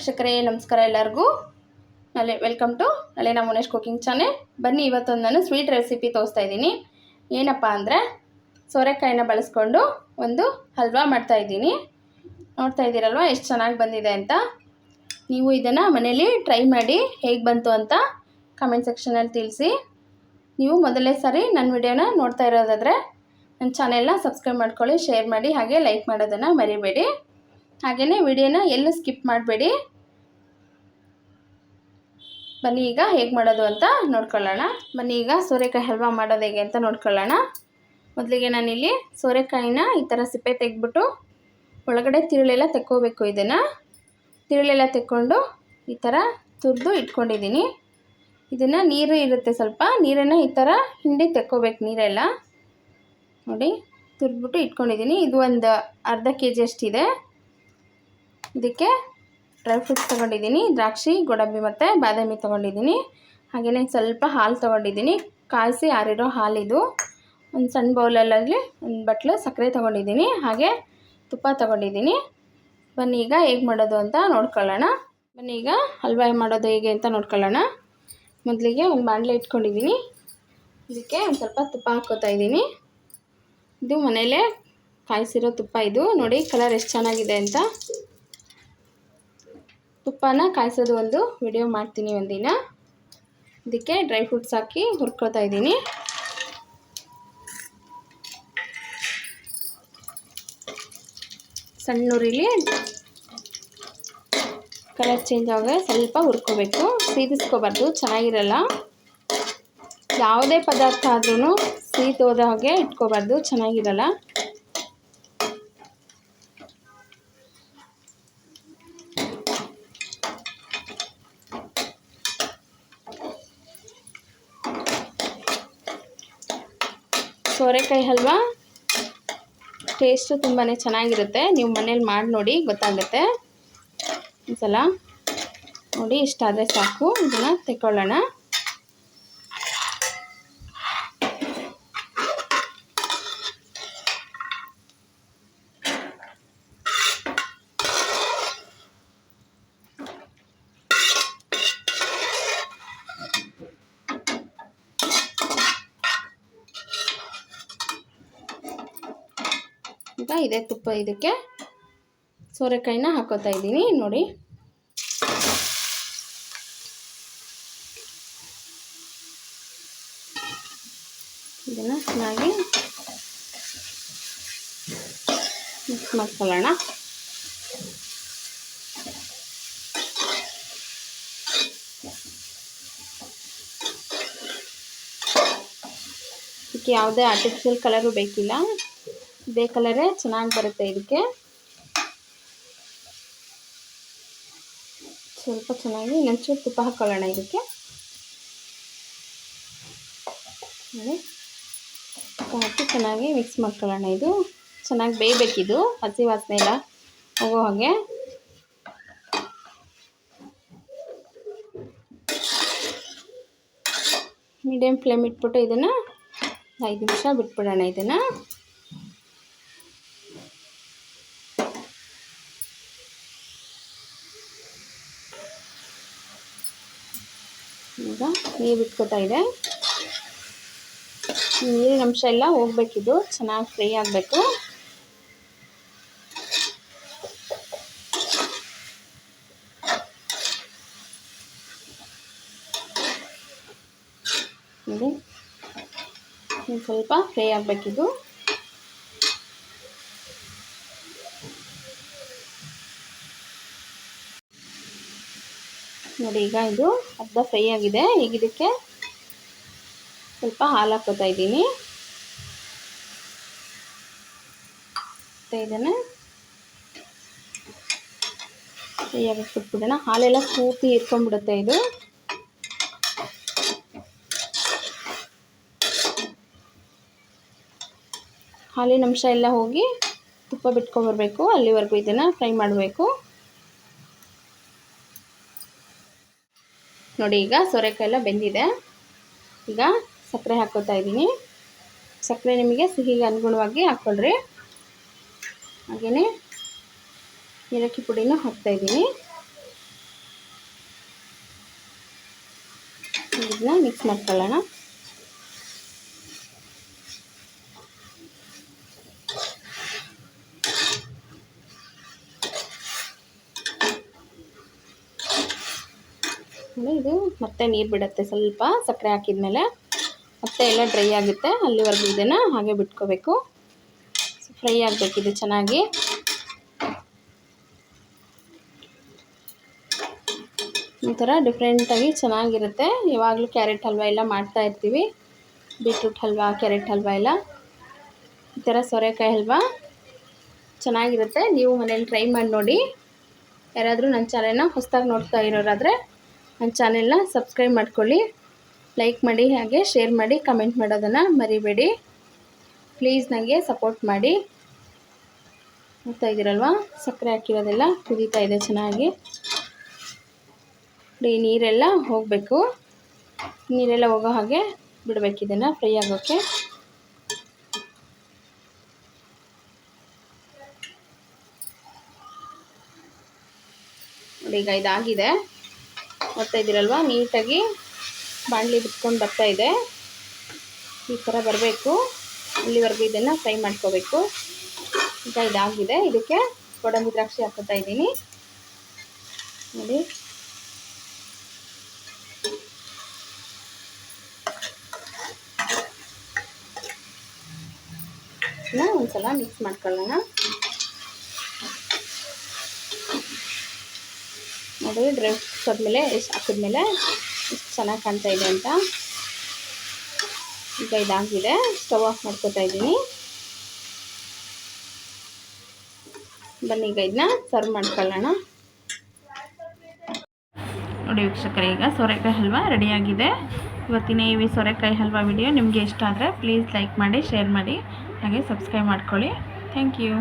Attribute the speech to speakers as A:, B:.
A: ವೀಕ್ಷಕರೇ, ನಮಸ್ಕಾರ ಎಲ್ಲರಿಗೂ. ನಲೆ ವೆಲ್ಕಮ್ ಟು ನಲೇನ ಮುನೇಶ್ ಕುಕಿಂಗ್ ಚಾನೆಲ್ ಬನ್ನಿ, ಇವತ್ತೊಂದು ನಾನು ಸ್ವೀಟ್ ರೆಸಿಪಿ ತೋರಿಸ್ತಾ ಇದ್ದೀನಿ. ಏನಪ್ಪ ಅಂದರೆ, ಸೋರೆಕಾಯಿನ ಬಳಸ್ಕೊಂಡು ಒಂದು ಹಲ್ವಾ ಮಾಡ್ತಾ ಇದ್ದೀನಿ. ನೋಡ್ತಾ ಇದ್ದೀರಲ್ವ, ಎಷ್ಟು ಚೆನ್ನಾಗಿ ಬಂದಿದೆ ಅಂತ. ನೀವು ಇದನ್ನು ಮನೇಲಿ ಟ್ರೈ ಮಾಡಿ ಹೇಗೆ ಬಂತು ಅಂತ ಕಮೆಂಟ್ ಸೆಕ್ಷನಲ್ಲಿ ತಿಳಿಸಿ. ನೀವು ಮೊದಲನೇ ಸಾರಿ ನನ್ನ ವಿಡಿಯೋನ ನೋಡ್ತಾ ಇರೋದಾದರೆ ನನ್ನ ಚಾನೆಲ್ನ ಸಬ್ಸ್ಕ್ರೈಬ್ ಮಾಡ್ಕೊಳ್ಳಿ ಶೇರ್ ಮಾಡಿ, ಹಾಗೆ ಲೈಕ್ ಮಾಡೋದನ್ನು ಮರಿಬೇಡಿ. ಹಾಗೆಯೇ ವಿಡಿಯೋನ ಎಲ್ಲೂ ಸ್ಕಿಪ್ ಮಾಡಬೇಡಿ. ಬನ್ನಿ ಈಗ ಹೇಗೆ ಮಾಡೋದು ಅಂತ ನೋಡ್ಕೊಳ್ಳೋಣ. ಬನ್ನಿ ಈಗ ಸೋರೆಕಾಯಿ ಹಲ್ವಾ ಮಾಡೋದು ಹೇಗೆ ಅಂತ ನೋಡ್ಕೊಳ್ಳೋಣ. ಮೊದಲಿಗೆ ನಾನಿಲ್ಲಿ ಸೋರೆಕಾಯಿನ ಈ ಥರ ಸಿಪ್ಪೆ ತೆಗೆದ್ಬಿಟ್ಟು ಒಳಗಡೆ ತಿರುಳೆಲ್ಲ ತೆಕ್ಕೋಬೇಕು ಇದನ್ನು. ತಿರುಳೆಲ್ಲ ತೆಕ್ಕೊಂಡು ಈ ಥರ ತುರಿದು ಇಟ್ಕೊಂಡಿದ್ದೀನಿ. ಇದನ್ನು ನೀರು ಇರುತ್ತೆ ಸ್ವಲ್ಪ, ನೀರನ್ನು ಈ ಥರ ಹಿಂಡಿ ತೆಕ್ಕೋಬೇಕು ನೀರೆಲ್ಲ. ನೋಡಿ, ತುರಿದ್ಬಿಟ್ಟು ಇಟ್ಕೊಂಡಿದ್ದೀನಿ. ಇದು ಒಂದು ಅರ್ಧ ಕೆ ಜಿ ಅಷ್ಟಿದೆ. ಇದಕ್ಕೆ ಡ್ರೈ ಫ್ರೂಟ್ಸ್ ತೊಗೊಂಡಿದ್ದೀನಿ, ದ್ರಾಕ್ಷಿ, ಗೋಡಂಬಿ ಮತ್ತು ಬಾದಾಮಿ ತೊಗೊಂಡಿದ್ದೀನಿ. ಹಾಗೆಯೇ ಸ್ವಲ್ಪ ಹಾಲು ತೊಗೊಂಡಿದ್ದೀನಿ, ಕಾಯಿಸಿ ಆರಿರೋ ಹಾಲಿದು ಒಂದು ಸಣ್ಣ ಬೌಲಲ್ಲಾಗಲಿ ಒಂದು ಬಟ್ಲು ಸಕ್ಕರೆ ತೊಗೊಂಡಿದ್ದೀನಿ, ಹಾಗೆ ತುಪ್ಪ ತೊಗೊಂಡಿದ್ದೀನಿ. ಬನ್ನಿ ಈಗ ಹೇಗೆ ಮಾಡೋದು ಅಂತ ನೋಡ್ಕೊಳ್ಳೋಣ. ಬನ್ನಿ ಈಗ ಹಲ್ವಾ ಮಾಡೋದು ಹೇಗೆ ಅಂತ ನೋಡ್ಕೊಳ್ಳೋಣ. ಮೊದಲಿಗೆ ಒಂದು ಬಾಣಲೆ ಇಟ್ಕೊಂಡಿದ್ದೀನಿ. ಇದಕ್ಕೆ ಒಂದು ಸ್ವಲ್ಪ ತುಪ್ಪ ಹಾಕ್ಕೋತಾ ಇದ್ದೀನಿ. ಇದು ಮನೇಲೇ ಕಾಯಿಸಿರೋ ತುಪ್ಪ ಇದು. ನೋಡಿ, ಕಲರ್ ಎಷ್ಟು ಚೆನ್ನಾಗಿದೆ ಅಂತ. ತುಪ್ಪನ ಕಾಯಿಸೋದು ಒಂದು ವಿಡಿಯೋ ಮಾಡ್ತೀನಿ ಒಂದಿನ. ಇದಕ್ಕೆ ಡ್ರೈ ಫ್ರೂಟ್ಸ್ ಹಾಕಿ ಹುರ್ಕೊಳ್ತಾ ಇದ್ದೀನಿ. ಸಣ್ಣ ಉರಿಲಿ ಕಲರ್ ಚೇಂಜ್ ಆಗ ಸ್ವಲ್ಪ ಹುರ್ಕೋಬೇಕು. ಸೀದಿಸ್ಕೋಬಾರ್ದು, ಚೆನ್ನಾಗಿರಲ್ಲ. ಯಾವುದೇ ಪದಾರ್ಥ ಆದ್ರೂ ಸೀದೋದ ಹಾಗೆ ಇಟ್ಕೋಬಾರ್ದು, ಚೆನ್ನಾಗಿರಲ್ಲ. ಸೋರೆಕಾಯಿ ಹಲ್ವಾ ಟೇಸ್ಟು ತುಂಬಾ ಚೆನ್ನಾಗಿರುತ್ತೆ. ನೀವು ಮನೇಲಿ ಮಾಡಿ ನೋಡಿ ಗೊತ್ತಾಗುತ್ತೆ. ಒಂದ್ಸಲ ನೋಡಿ, ಇಷ್ಟಾದರೆ ಸಾಕು. ಇದನ್ನು ತೆಕ್ಕೊಳ್ಳೋಣ. ಈಗ ಇದೇ ತುಪ್ಪ ಇದಕ್ಕೆ ಸೋರೆಕಾಯಿನ ಹಾಕೋತಾ ಇದ್ದೀನಿ, ನೋಡಿ. ಇದನ್ನು ಚೆನ್ನಾಗಿ ಮಿಕ್ಸ್ ಮಾಡ್ಕೊಳ್ಳೋಣ. ಇದಕ್ಕೆ ಯಾವುದೇ ಆರ್ಟಿಫಿಷಿಯಲ್ ಕಲರು ಬೇಕಿಲ್ಲ. ಇದೇ ಕಲರೇ ಚೆನ್ನಾಗಿ ಬರುತ್ತೆ ಇದಕ್ಕೆ. ಸ್ವಲ್ಪ ಚೆನ್ನಾಗಿ ಇನ್ನೊಂಚೂರು ತುಪ್ಪ ಹಾಕ್ಕೊಳ್ಳೋಣ ಇದಕ್ಕೆ. ನೋಡಿ. ಹಾಕಿ ಚೆನ್ನಾಗಿ ಮಿಕ್ಸ್ ಮಾಡ್ಕೊಳ್ಳೋಣ ಇದು. ಚೆನ್ನಾಗಿ ಬೇಯಬೇಕಿದು, ಹಸಿ ವಾಸನೆ ಎಲ್ಲ ಹೋಗೋ ಹಾಗೆ. ಮೀಡಿಯಮ್ ಫ್ಲೇಮ್ ಇಟ್ಬಿಟ್ಟು ಇದನ್ನು ಐದು ನಿಮಿಷ ಬಿಟ್ಬಿಡೋಣ ಇದನ್ನು. ಈಗ ನೀರು ಬಿಟ್ಕೋತಾ ಇದೆ. ನೀರಿನ ಅಂಶ ಎಲ್ಲ ಹೋಗ್ಬೇಕಿದ್ದು ಚೆನ್ನಾಗಿ ಫ್ರೈ ಆಗಬೇಕು. ಸ್ವಲ್ಪ ಫ್ರೈ ಆಗಬೇಕಿದು. ನೋಡಿ, ಈಗ ಇದು ಅರ್ಧ ಫ್ರೈ ಆಗಿದೆ. ಈಗ ಇದಕ್ಕೆ ಸ್ವಲ್ಪ ಹಾಲು ಹಾಕೋತಾ ಇದ್ದೀನಿ. ಇದನ್ನು ಫ್ರೈ ಆಗಕ್ಕೆ ಬಿಟ್ಬಿಡೋಣ. ಹಾಲೆಲ್ಲ ಪೂರ್ತಿ ಇಟ್ಕೊಂಡ್ಬಿಡುತ್ತೆ ಇದು. ಹಾಲಿನ ಅಂಶ ಎಲ್ಲ ಹೋಗಿ ತುಪ್ಪ ಬಿಟ್ಕೊಂಬರ್ಬೇಕು ಅಲ್ಲಿವರೆಗೂ ಇದನ್ನು ಫ್ರೈ ಮಾಡಬೇಕು. ನೋಡಿ, ಈಗ ಸೋರೆಕಾಯಿ ಎಲ್ಲ ಬೆಂದಿದೆ. ಈಗ ಸಕ್ಕರೆ ಹಾಕೋತಾ ಇದ್ದೀನಿ. ಸಕ್ಕರೆ ನಿಮಗೆ ಸಿಹಿಗೆ ಅನುಗುಣವಾಗಿ ಹಾಕ್ಕೊಳ್ರಿ ಹಾಗೆಯೇ ಏಲಕ್ಕಿ ಪುಡಿನೂ ಹಾಕ್ತಾಯಿದ್ದೀನಿ ಇದನ್ನ ಮಿಕ್ಸ್ ಮಾಡ್ಕೊಳ್ಳೋಣ. ಇದು ಮತ್ತೆ ನೀರು ಬಿಡುತ್ತೆ ಸ್ವಲ್ಪ ಸಕ್ಕರೆ ಹಾಕಿದ್ಮೇಲೆ. ಮತ್ತೆ ಎಲ್ಲ ಡ್ರೈ ಆಗುತ್ತೆ. ಅಲ್ಲಿವರೆಗೂ ಇದನ್ನು ಹಾಗೆ ಬಿಟ್ಕೋಬೇಕು. ಫ್ರೈ ಆಗಬೇಕು ಇದು ಚೆನ್ನಾಗಿ. ಈ ಥರ ಡಿಫ್ರೆಂಟಾಗಿ ಚೆನ್ನಾಗಿರುತ್ತೆ. ಯಾವಾಗಲೂ ಕ್ಯಾರೆಟ್ ಹಲ್ವಾ ಎಲ್ಲ ಮಾಡ್ತಾ ಇರ್ತೀವಿ. ಬೀಟ್ರೂಟ್ ಹಲ್ವಾ, ಕ್ಯಾರೆಟ್ ಹಲ್ವಾ ಎಲ್ಲ. ಈ ಥರ ಸೋರೆಕಾಯಿ ಹಲ್ವಾ. ಚೆನ್ನಾಗಿರುತ್ತೆ. ನೀವು ಮನೇಲಿ ಟ್ರೈ ಮಾಡಿ ನೋಡಿ. ಯಾರಾದರೂ ನನ್ನ ಚಾನೆಲ್ನ ಹೊಸದಾಗಿ ನೋಡ್ತಾ ಇರೋರಾದರೆ ನನ್ನ ಚಾನೆಲ್ನ ಸಬ್ಸ್ಕ್ರೈಬ್ ಮಾಡ್ಕೊಳ್ಳಿ, ಲೈಕ್ ಮಾಡಿ ಹಾಗೆ ಶೇರ್ ಮಾಡಿ, ಕಮೆಂಟ್ ಮಾಡೋದನ್ನು ಮರಿಬೇಡಿ. ಪ್ಲೀಸ್ ನನಗೆ ಸಪೋರ್ಟ್ ಮಾಡಿ. ನೋಡ್ತಾ ಸಕ್ಕರೆ ಹಾಕಿರೋದೆಲ್ಲ ಕುದೀತಾ ಇದೆ ಚೆನ್ನಾಗಿ. ಈ ನೀರೆಲ್ಲ ಹೋಗಬೇಕು. ನೀರೆಲ್ಲ ಹೋಗೋ ಹಾಗೆ ಬಿಡಬೇಕು ಇದನ್ನು ಫ್ರೈ ಆಗೋಕ್ಕೆ. ಈಗ ಇದಾಗಿದೆ. ನೋಡ್ತಾ ಇದ್ದೀರಲ್ವ? ನೀಟಾಗಿ ಬಾಣಲಿ ಬಿಟ್ಕೊಂಡು ಬರ್ತಾ ಇದೆ. ಈ ಥರ ಬರಬೇಕು. ಅಲ್ಲಿವರೆಗೂ ಇದನ್ನು ಫ್ರೈ ಮಾಡ್ಕೋಬೇಕು. ಈಗ ಇದಾಗಿದೆ. ಇದಕ್ಕೆ ಗೋಡಂಬಿ ದ್ರಾಕ್ಷಿ ಹಾಕೋತಾ ಇದ್ದೀನಿ. ನೋಡಿ. ಒಂದ್ಸಲ ಮಿಕ್ಸ್ ಮಾಡ್ಕೊಳ್ಳೋಣ. ನೋಡಿ ಡ್ರೈ ಫ್ರೂಟ್ಸ್ ಆದಮೇಲೆ ಎಷ್ಟು ಹಾಕಿದ್ಮೇಲೆ ಇಷ್ಟು ಚೆನ್ನಾಗಿ ಕಾಣ್ತಾ ಇದೆ ಅಂತ. ಈಗ ಇದಾಗಿದೆ ಸ್ಟವ್ ಆಫ್ ಮಾಡ್ಕೊತಾ ಇದ್ದೀನಿ. ಬನ್ನಿ, ಈಗ ಇದನ್ನ ಸರ್ವ್ ಮಾಡ್ಕೊಳ್ಳೋಣ. ನೋಡಿ ವೀಕ್ಷಕರೇ, ಈಗ ಸೋರೆಕಾಯಿ ಹಲ್ವ ರೆಡಿಯಾಗಿದೆ ಇವತ್ತಿನ ಈ ಸೋರೆಕಾಯಿ ಹಲ್ವಾ ವಿಡಿಯೋ ನಿಮಗೆ ಇಷ್ಟ ಆದರೆ ಪ್ಲೀಸ್ ಲೈಕ್ ಮಾಡಿ ಶೇರ್ ಮಾಡಿ, ಹಾಗೆ ಸಬ್ಸ್ಕ್ರೈಬ್ ಮಾಡ್ಕೊಳ್ಳಿ. Thank you